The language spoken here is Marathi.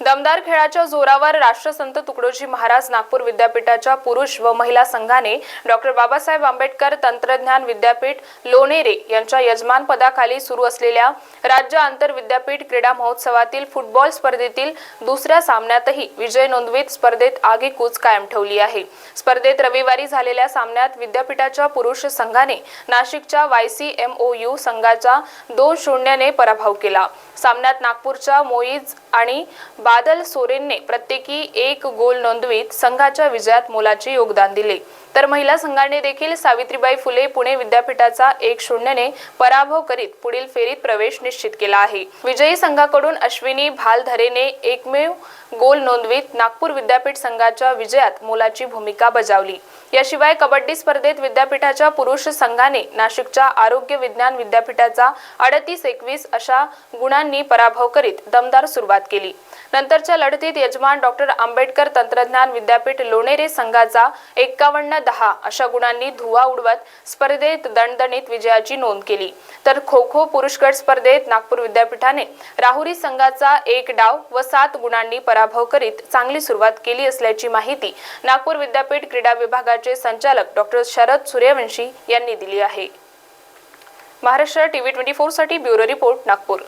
दमदार खेळाच्या जोरावर राष्ट्रसंत तुकडोजी महाराज नागपूर विद्यापीठाच्या पुरुष व महिला संघाने डॉक्टर बाबासाहेब आंबेडकर तंत्रज्ञान विद्यापीठ लोणेरे यांच्या यजमानपदाखाली सुरू असलेल्या राज्य आंतर विद्यापीठ क्रीडा महोत्सवातील फुटबॉल स्पर्धेतील दुसऱ्या सामन्यातही विजय नोंदवीत स्पर्धेत आगेकूच कायम ठेवली आहे. स्पर्धेत रविवारी झालेल्या सामन्यात विद्यापीठाच्या पुरुष संघाने नाशिकच्या वायसीएमओयू संघाचा दोन शून्यने पराभव केला. सामन्यात नागपूरच्या मोईज आणि बादल सोरेनने प्रत्येकी एक गोल नोंदवीत संघाच्या विजयात मोलाचे योगदान दिले. तर महिला संघाने देखील सावित्रीबाई फुले पुणे विद्यापीठाचा एक शून्यने पराभव करीत पुढील फेरीत प्रवेश निश्चित केला आहे. विजयी संघाकडून अश्विनी भालधरेने एकमेव गोल नोंदवीत नागपूर विद्यापीठ संघाच्या विजयात मोलाची भूमिका बजावली. याशिवाय कबड्डी स्पर्धेत विद्यापीठाच्या पुरुष संघाने नाशिकच्या आरोग्य विज्ञान विद्यापीठाचा अडतीस एकवीस अशा गुणांनी पराभव करीत दमदार सुरुवात केली. नंतरच्या लढतीत यजमान डॉक्टर आंबेडकर तंत्रज्ञान विद्यापीठ लोणेरे संघाचा एक्कावन्न दहा अशा गुणांनी धुवा उडवत स्पर्धेत दणदणीत विजयाची नोंद केली. तर खो खो पुरुष गट स्पर्धेत नागपूर विद्यापीठाने राहुरी संघाचा एक डाव व सात गुणांनी पराभव करीत चांगली सुरुवात केली असल्याची माहिती नागपूर विद्यापीठ क्रीडा विभागाचे संचालक डॉक्टर शरद सूर्यवंशी यांनी दिली आहे. महाराष्ट्र टीव्ही ट्वेंटी साठी ब्युरो रिपोर्ट नागपूर.